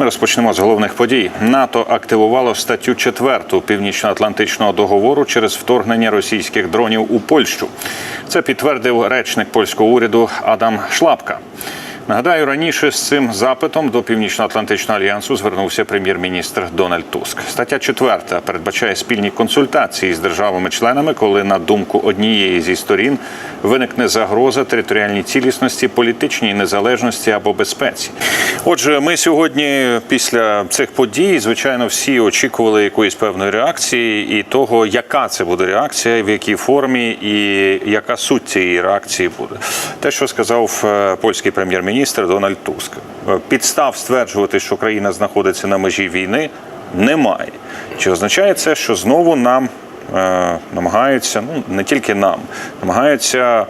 Ми розпочнемо з головних подій. НАТО активувало статтю 4 Північно-Атлантичного договору через вторгнення російських дронів у Польщу. Це підтвердив речник польського уряду Адам Шлапка. Нагадаю, раніше з цим запитом до Північно-Атлантичного альянсу звернувся прем'єр-міністр Дональд Туск. Стаття 4 передбачає спільні консультації з державами-членами, коли на думку однієї зі сторін виникне загроза територіальній цілісності, політичній незалежності або безпеці. Отже, ми сьогодні, після цих подій, звичайно, всі очікували якоїсь певної реакції і того, яка це буде реакція, в якій формі і яка суть цієї реакції буде. Те, що сказав е, польський прем'єр-міністр Дональд Туск, Е, підстав стверджувати, що країна знаходиться на межі війни, немає. Чи означає це, що знову нам е, намагаються, ну не тільки нам, намагаються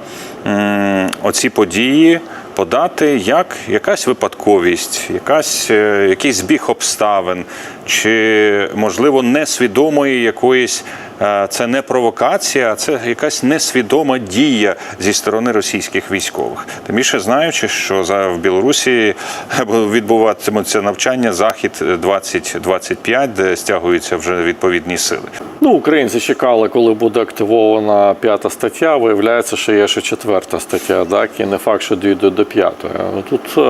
м, оці події подати як якась випадковість, якась, е, якийсь збіг обставин, чи можливо несвідомої якоїсь. Е, Це не провокація, а це якась несвідома дія зі сторони російських військових. Тим більше знаючи, що за в Білорусі відбуватимуться навчання захід 2025, де стягуються вже відповідні сили. Ну, українці чекали, коли буде активована п'ята стаття. Виявляється, що є ще четверта стаття, так і не факт, що дійде до п'ятої. Тут е,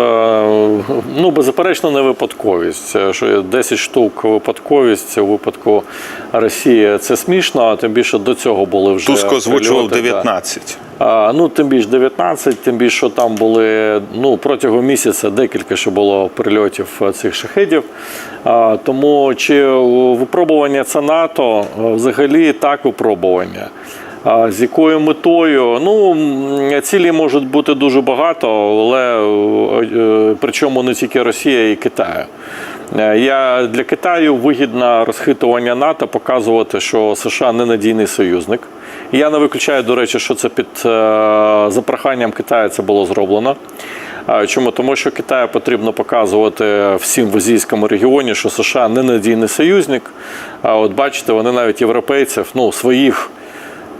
ну беззаперечно не випадковість. Що є 10 штук випадковість у випадку Росії це смішно, а тим більше до цього були вже Туск озвучував прильоти, да. 19. Ну, тим більше 19, тим більше там були ну, протягом місяця декілька ще було прильотів е, цих шахедів. Тому чи випробування це НАТО е, взагалі так випробування. З якою метою? Ну цілі можуть бути дуже багато, але е, причому не тільки Росія і Китаю. Я для Китаю вигідно розхитування НАТО показувати, що США ненадійний союзник. Я не виключаю, до речі, що це під е, запраханням Китаю це було зроблено. Чому? Тому що Китаю потрібно показувати всім в азійському регіоні, що США ненадійний союзник. А от бачите, вони навіть європейців, ну своїх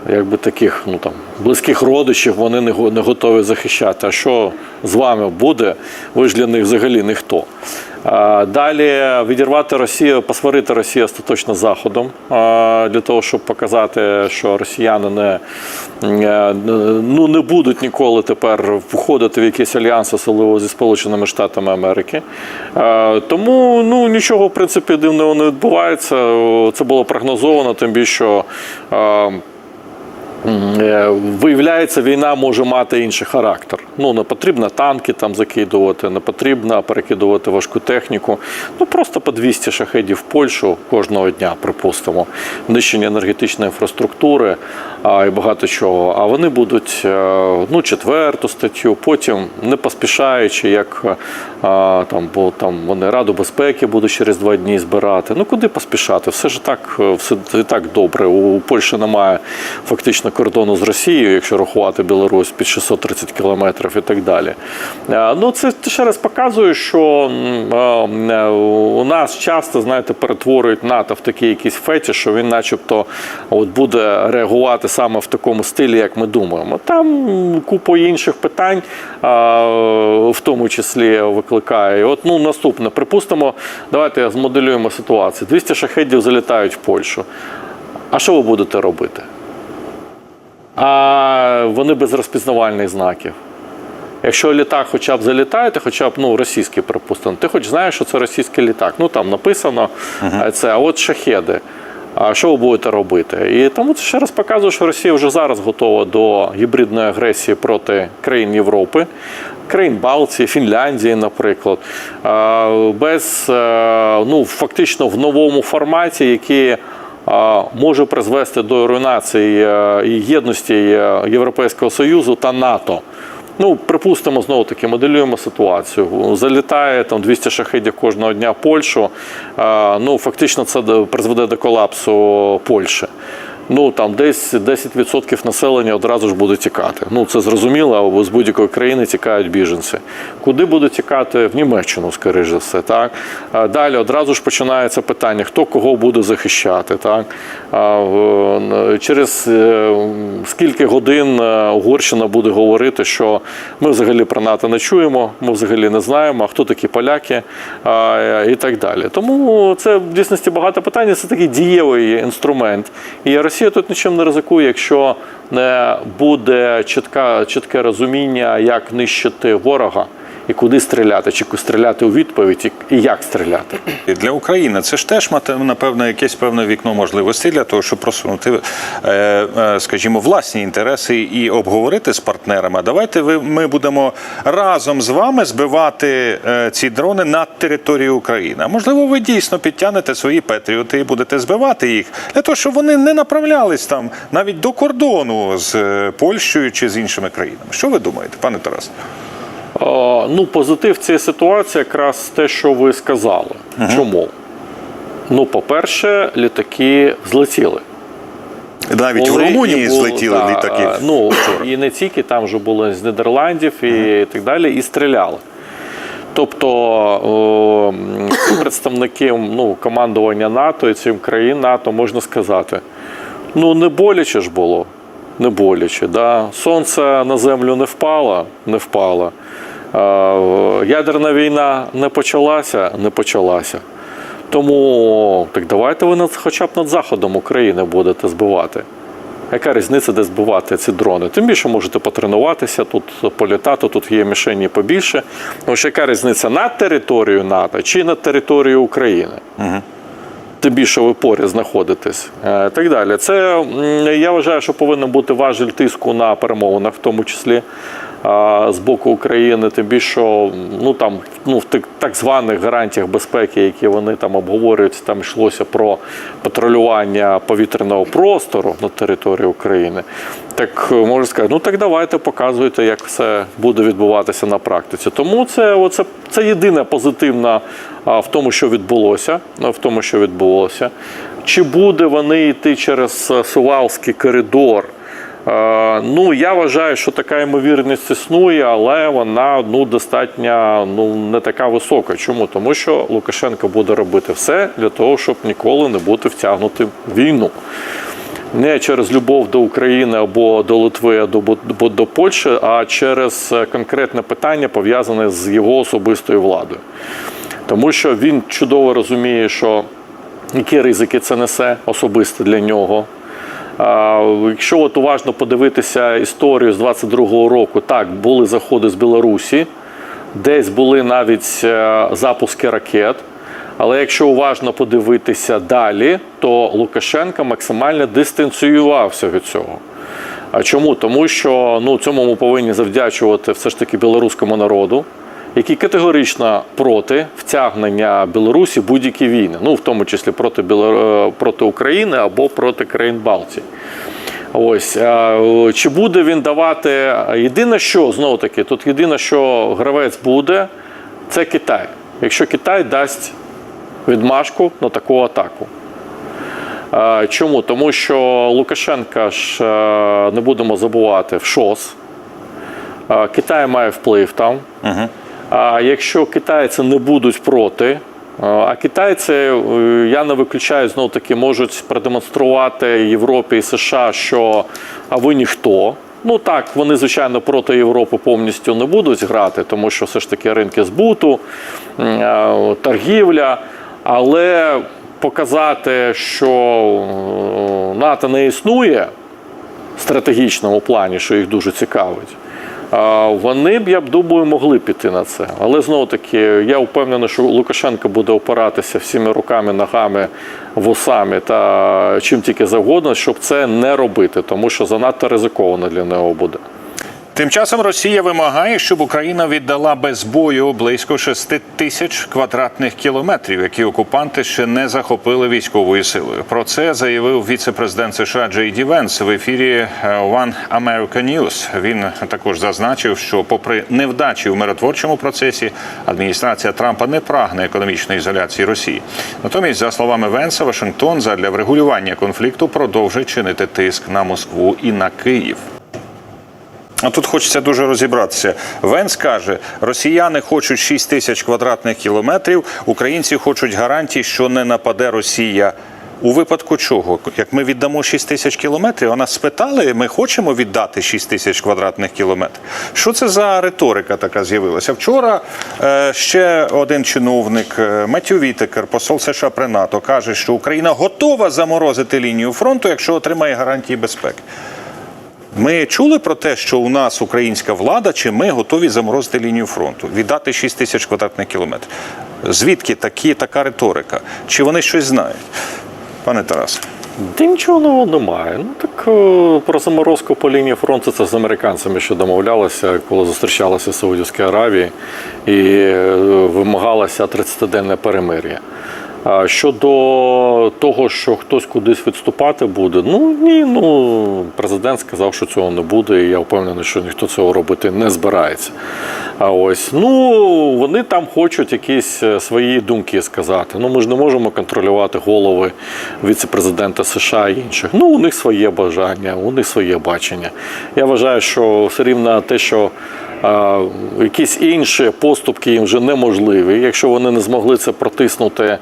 якби таких ну там близьких родичів вони не готові захищати. А що з вами буде? Ви ж для них взагалі ніхто. Далі відірвати Росію, посварити Росію остаточно заходом для того, щоб показати, що росіяни не, е, ну, не будуть ніколи тепер входити в якийсь альянс, особливо зі Сполученими Штатами Америки. Тому ну, нічого в принципі дивного не відбувається. Це було прогнозовано, тим більше. Е, Виявляється, війна може мати інший характер. Ну не потрібно танки там закидувати, не потрібно перекидувати важку техніку. Ну просто по 200 шахедів в Польщу кожного дня, припустимо, нищення енергетичної інфраструктури а, і багато чого. А вони будуть е, ну, четверту статтю, потім не поспішаючи, як е, а, там, бо там вони Раду безпеки будуть через два дні збирати. Ну куди поспішати? Все ж так, все і так добре. У Польщі немає фактично кордону з Росією, якщо рахувати Білорусь під 630 кілометрів і так далі. Е, Ну це ще раз показує, що е, у нас часто, знаєте, перетворюють НАТО в такий якийсь фетіш, що він, начебто, от буде реагувати саме в такому стилі, як ми думаємо. Там купа інших питань, в тому числі викликає. От ну наступне, припустимо, давайте змоделюємо ситуацію. 200 шахедів залітають в Польщу. А що ви будете робити? А вони без розпізнавальних знаків. Якщо літак хоча б залітає, ти хоча б ну, російський, припустимо, ти хоч знаєш, що це російський літак. Ну там написано е, це, а от шахеди. А що ви будете робити? І тому це ще раз показує, що Росія вже зараз готова до гібридної агресії проти країн Європи, країн Балтії, Фінляндії, наприклад, без е, ну, фактично в новому форматі, який а, може призвести до руйнації е, єдності е, Європейського Союзу та НАТО. Ну, припустимо, знову таки, моделюємо ситуацію. Залітає там 200 шахидів кожного дня Польщу. Ну, фактично, це призведе до колапсу Польщі. Ну там десь 10% населення одразу ж буде тікати. Ну це зрозуміло, бо з будь-якої країни тікають біженці. Куди будуть тікати? В Німеччину, скоріш за все. Так далі одразу ж починається питання, хто кого буде захищати. Так через е, скільки годин е, Угорщина буде говорити, що ми взагалі про НАТО не чуємо, ми взагалі не знаємо, а хто такі поляки і так далі. Тому це в дійсності багато питань. Це такий дієвий інструмент. І Росія тут нічим не ризикує, якщо не буде чітка, чітке розуміння, як нищити ворога і куди стріляти, чи стріляти у відповідь, і- як стріляти. Для України це ж теж мате- напевно якесь певне вікно можливостей для того, щоб просунути, е, е, скажімо, власні інтереси і обговорити з партнерами. Давайте ми будемо разом з вами збивати е, ці дрони над територією України. А можливо, ви дійсно підтягнете свої патріоти і будете збивати їх для того, щоб вони не направлялись там навіть до кордону з Польщею чи з іншими країнами. Що ви думаєте, пане Тарас? Ну, позитив цієї ситуації якраз те, що ви сказали. Чому? Ну, по-перше, літаки злетіли. Навіть в Румунії і були, злетіли та, літаки. Ну і не тільки там вже були з Нідерландів і так далі, і стріляли. Тобто о, представники ну, командування НАТО і цим країн НАТО можна сказати, ну не боляче ж було, не боляче. Да? Сонце на землю не впало, не впало. Ядерна війна не почалася, не почалася. Тому так давайте ви над, хоча б над заходом України будете збивати. Яка різниця, де збивати ці дрони? Тим більше можете потренуватися, тут політати, тут є мішені побільше. Тому що яка різниця над територією НАТО чи над територією України? Тим більше ви поряд знаходитесь. Е, Так далі. Це я вважаю, що повинен бути важель тиску на перемовинах, в тому числі з боку України, тим більше що, ну там ну в так, званих гарантіях безпеки, які вони там обговорюють, там йшлося про патрулювання повітряного простору на території України. Так е, можна сказати, ну так давайте показуйте, як все буде відбуватися на практиці. Тому це, оце, це єдине позитивне в тому, що відбулося. В тому, що відбулося. Чи буде вони йти через е, Сувалський коридор? Е, Ну, я вважаю, що така ймовірність існує, але вона ну, достатньо ну, не така висока. Чому? Тому що Лукашенко буде робити все для того, щоб ніколи не бути втягнутим в війну. Не через любов до України або до Литви, або або до Польщі, а через е, конкретне питання, пов'язане з його особистою владою. Тому що він чудово розуміє, що які ризики це несе особисто для нього. Якщо от уважно подивитися історію з 22-го року, так, були заходи з Білорусі, десь були навіть е, запуски ракет. Але якщо уважно подивитися далі, то Лукашенко максимально дистанціювався від цього. А чому? Тому що ну, цьому ми повинні завдячувати все ж таки білоруському народу, який категорично проти втягнення Білорусі будь-які війни, ну в тому числі проти Білор... е, проти України або проти країн Балтії. Ось е, чи буде він давати єдине, що знову таки, тут єдине, що гравець буде, це Китай. Якщо Китай дасть відмашку на таку атаку. Е, Чому? Тому що Лукашенка ж не будемо забувати в ШОС. Китай має вплив там. А якщо китайці не будуть проти, а китайці, е, я не виключаю, знову таки, можуть продемонструвати Європі і США, що а ви ніхто. Ну так, вони, звичайно, проти Європи повністю не будуть грати, тому що все ж таки ринки збуту, торгівля. Але показати, що НАТО не існує в стратегічному плані, що їх дуже цікавить. Вони б, я б думаю, могли піти на це. Але знову таки, я впевнений, що Лукашенко буде опиратися всіми руками, ногами, вусами та чим тільки завгодно, щоб це не робити, тому що занадто ризиковано для нього буде. Тим часом Росія вимагає, щоб Україна віддала без бою близько 6 тисяч квадратних кілометрів, які окупанти ще не захопили військовою силою. Про це заявив віце-президент США Джей Ді Венс в ефірі е, One America News. Він також зазначив, що, попри невдачі в миротворчому процесі, адміністрація Трампа не прагне економічної ізоляції Росії. Натомість, за словами Венса, Вашингтон задля врегулювання конфлікту продовжує чинити тиск на Москву і на Київ. Тут хочеться дуже розібратися. Венс каже, росіяни хочуть 6 тисяч квадратних кілометрів, українці хочуть гарантій, що не нападе Росія. У випадку чого? Як ми віддамо 6 тисяч кілометрів, а нас спитали, ми хочемо віддати 6 тисяч квадратних кілометрів. Що це за риторика така з'явилася? Вчора е, ще один чиновник е, Меттю Вітекер, посол США при НАТО, каже, що Україна готова заморозити лінію фронту, якщо отримає гарантії безпеки. Ми чули про те, що у нас українська влада, чи ми готові заморозити лінію фронту, віддати 6 тисяч квадратних кілометрів. Звідки такі, така риторика? Чи вони щось знають? Пане Тарасе. Та нічого нового немає. Ну так е, про заморозку по лінії фронту це з американцями ще домовлялися, коли зустрічалися в Саудівській Аравії і е, вимагалося 30-денне перемир'я. Щодо того, що хтось кудись відступати буде, ну ні, ну президент сказав, що цього не буде, і я впевнений, що ніхто цього робити не збирається. А ось ну вони там хочуть якісь е, свої думки сказати. Ну ми ж не можемо контролювати голови віце-президента США і інших. Ну у них своє бажання, у них своє бачення. Я вважаю, що все рівно те, що якісь інші поступки їм вже неможливі. Якщо вони не змогли це протиснути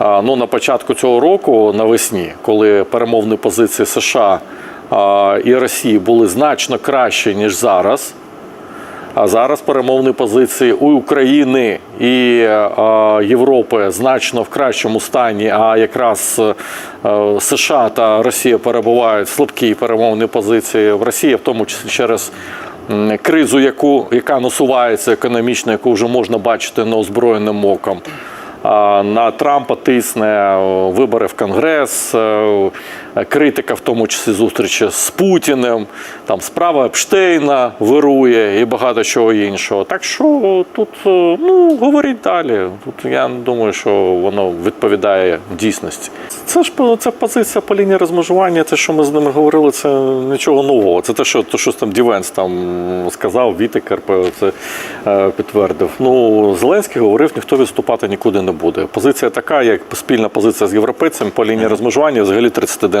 ну, на початку цього року навесні, коли перемовні позиції США і Росії були значно кращі, ніж зараз. А зараз перемовні позиції у України і Європи значно в кращому стані. А якраз е, США та Росія перебувають в слабкій перемовній позиції в Росії, в тому числі через кризу, яку яка насувається економічно, яку вже можна бачити неозброєним оком. На Трампа тисне вибори в Конгрес, е, критика, в тому числі зустрічі з Путіним, там справа Епштейна вирує і багато чого іншого. Так що тут е, ну говоріть далі. Тут я не думаю, що воно відповідає дійсності. Це ж це позиція по лінії розмежування. Те, що ми з ними говорили, це нічого нового. Це те, що то, що там Дівенс там сказав, Вітекер це е, підтвердив. Ну Зеленський говорив, ніхто відступати нікуди не буде. Позиція така, як спільна позиція з європейцями по лінії розмежування, взагалі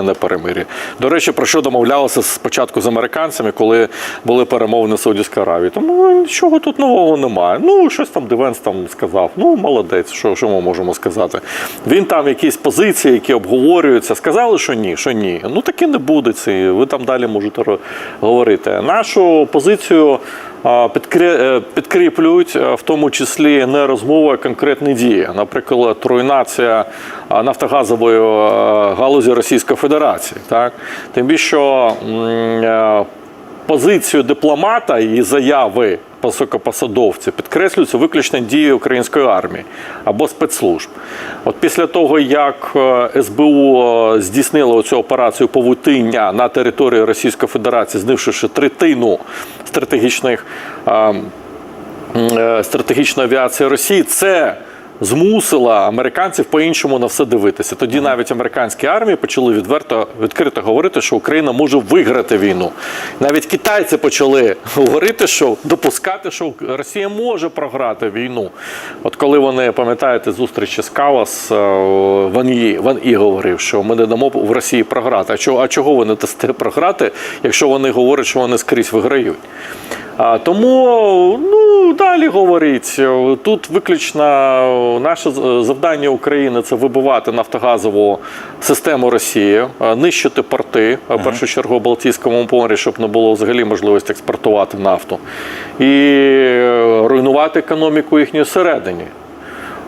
30-денне перемир'я. До речі, про що домовлялися спочатку з американцями, коли були перемовини в Саудівській Аравії. Тому нічого тут нового немає. Ну щось там Дивенс там сказав. Ну молодець, що, що ми можемо сказати. Він там якісь позиції, які обговорюються. Сказали, що ні, що ні. Ну таки не буде ці. Ви там далі можете говорити. Нашу позицію. Е, Підкріплюють е, в тому числі не розмови, а конкретні дії. Наприклад, руйнація нафтогазової е, галузі Російської Федерації. Так? Тим більше позицію дипломата і заяви високопосадовців підкреслюються виключно дії української армії або спецслужб. От після того, як е, СБУ е, здійснило цю операцію повутиння на території Російської Федерації, знищивши третину стратегічних е, м, е, стратегічної авіації Росії, це змусила американців по-іншому на все дивитися. Тоді навіть американські армії почали відверто відкрито говорити, що Україна може виграти війну. Навіть китайці почали говорити, що допускати, що Росія може програти війну. От коли вони пам'ятаєте зустрічі з Калас, е, Ван Ї, Ван І говорив, що ми не дамо в Росії програти. А чого, а чого ви не дасте програти, якщо вони говорять, що вони скрізь виграють? А, тому ну далі говорить. Тут виключно наше завдання України це вибивати нафтогазову систему Росії, нищити порти, в першу чергу в Балтійському морі, щоб не було взагалі можливості експортувати нафту, і е, руйнувати економіку їхньої всередині.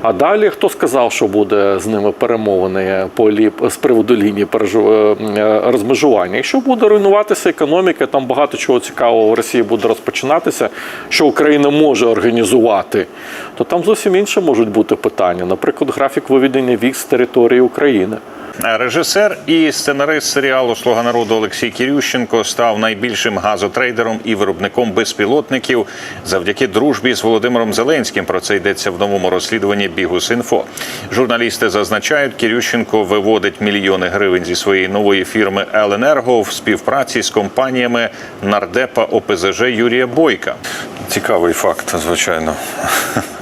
А далі хто сказав, що буде з ними перемовини по лі... з приводу лінії пережу... е, е, розмежування? Якщо буде руйнуватися економіка, там багато чого цікавого в Росії буде розпочинатися, що Україна може організувати, то там зовсім інше можуть бути питання. Наприклад, графік виведення вік з території України. Режисер і сценарист серіалу Слуга народу Олексій Кірющенко став найбільшим газотрейдером і виробником безпілотників завдяки дружбі з Володимиром Зеленським. Про це йдеться в новому розслідуванні Бігус.Інфо. Журналісти зазначають, Кірющенко виводить мільйони гривень зі своєї нової фірми Еленерго в співпраці з компаніями нардепа ОПЗЖ Юрія Бойка. Цікавий факт, звичайно.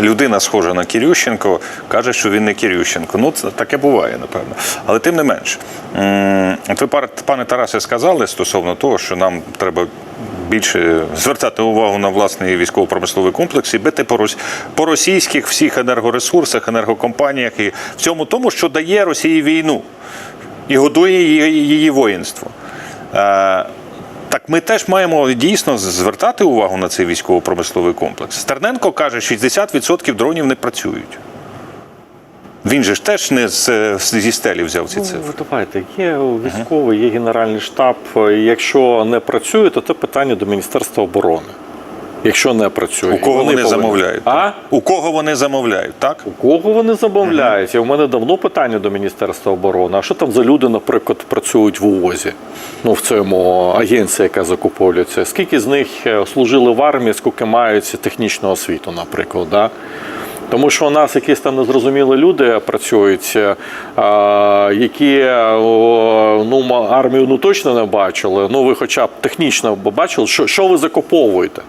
Людина схожа на Кірющенко, каже, що він не Кірющенко. Ну, це таке буває, напевно. Але тим не менш, от ви, пане Тарасе, сказали стосовно того, що нам треба. Більше звертати увагу на власний військово-промисловий комплекс і бити по російських всіх енергоресурсах, енергокомпаніях і в цьому тому, що дає Росії війну і годує її, її воїнство. Е, так ми теж маємо дійсно звертати увагу на цей військово-промисловий комплекс. Стерненко каже, 60% дронів не працюють. Він же ж теж не з, зі стелі взяв ці Ну, цифри. ви давайте, є військовий, є генеральний штаб. Якщо не працює, то це питання до Міністерства оборони. Якщо не працює, У кого вони, повинні- замовляють? А? У кого вони замовляють, так? У кого вони замовляють? І у мене давно питання до Міністерства оборони. А що там за люди, наприклад, працюють в УОЗі? Ну, в цьому агенції, яка закуповується. Скільки з них е, служили в армії, скільки мають технічну освіту, наприклад. Да? Тому що у нас якісь там незрозумілі люди працюють, е, які е, ну, армію ну, точно не бачили. Ну, ви хоча б технічно бачили, що, що ви закуповуєте.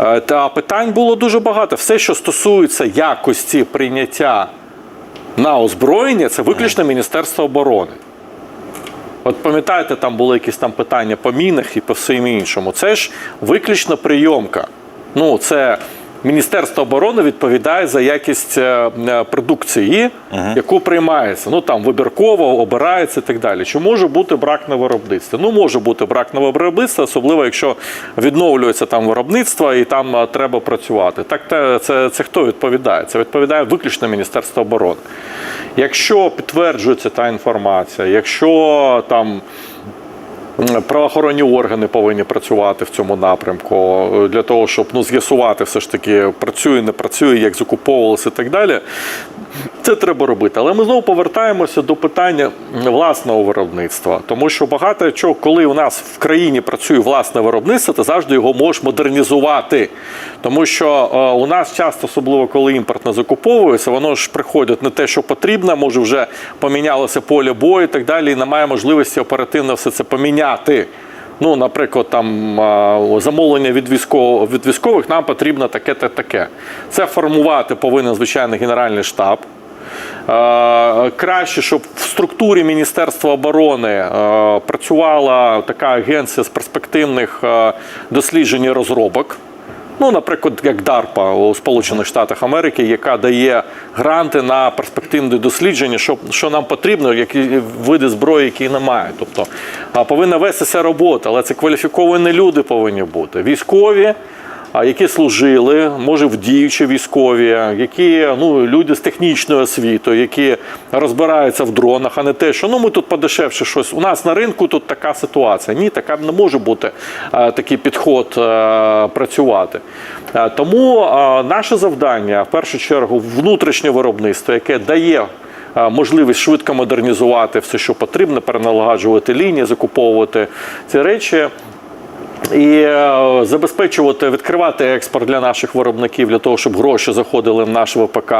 Е, Та питань було дуже багато. Все, що стосується якості прийняття на озброєння, це виключно Міністерство оборони. От пам'ятаєте, там були якісь там питання по мінах і по всім іншому. Це ж виключно прийомка. Ну, це Міністерство оборони відповідає за якість е, е, продукції, яку приймається. Ну там вибірково обирається і так далі. Чи може бути брак на виробництві? Ну може бути брак на виробництві, особливо якщо відновлюється там виробництво і там е, треба працювати. Так те- це, це хто відповідає? Це відповідає виключно Міністерство оборони. Якщо підтверджується та інформація, якщо там правоохоронні органи повинні працювати в цьому напрямку е, для того, щоб ну, з'ясувати все ж таки, працює, не працює, як закуповувалося і так далі. Це треба робити. Але ми знову повертаємося до питання власного виробництва. Тому що багато чого, коли у нас в країні працює власне виробництво, ти завжди його можеш модернізувати. Тому що е, у нас часто, особливо коли імпортне закуповується, воно ж приходить не те, що потрібно, може вже помінялося поле бою і так далі, і немає можливості оперативно все це поміняти. Ну, наприклад, там замовлення від військових, від військових нам потрібно таке та таке. Це формувати повинен звичайно генеральний штаб. Краще, щоб в структурі Міністерства оборони працювала така агенція з перспективних досліджень і розробок. Ну, наприклад, як DARPA у Сполучених Штатах Америки, яка дає гранти на перспективне дослідження, що, що нам потрібно, які види зброї, які немає. Тобто повинна вестися робота, але це кваліфіковані люди повинні бути. Військові, які служили, може в діючі військові, які ну, люди з технічною освітою, які розбираються в дронах, а не те, що ну ми тут подешевше щось. У нас на ринку тут така ситуація. Ні, така не може бути а, такий підход а, працювати. А, тому наше завдання в першу чергу внутрішнє виробництво, яке дає. Можливість швидко модернізувати все, що потрібно, переналагоджувати лінії, закуповувати ці речі і е, забезпечувати, відкривати експорт для наших виробників, для того, щоб гроші заходили в наш ВПК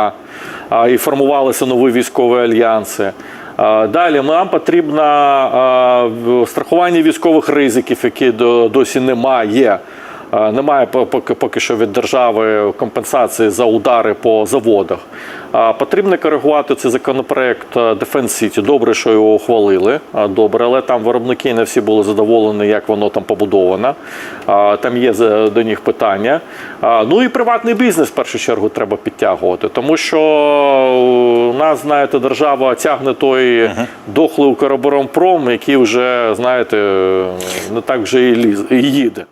і формувалися нові військові альянси. Далі нам потрібно страхування військових ризиків, які до- досі немає. Е, Немає поки, поки що від держави компенсації за удари по заводах. Потрібно коригувати цей законопроект е, Defense City. Добре, що його ухвалили. а, Добре, але там виробники не всі були задоволені, як воно там побудовано. Там є до них питання. Ну і приватний бізнес в першу чергу треба підтягувати, тому що нас, знаєте, держава тягне той дохлий Укроборонпром, який вже, знаєте, не так вже і ліз- і їде.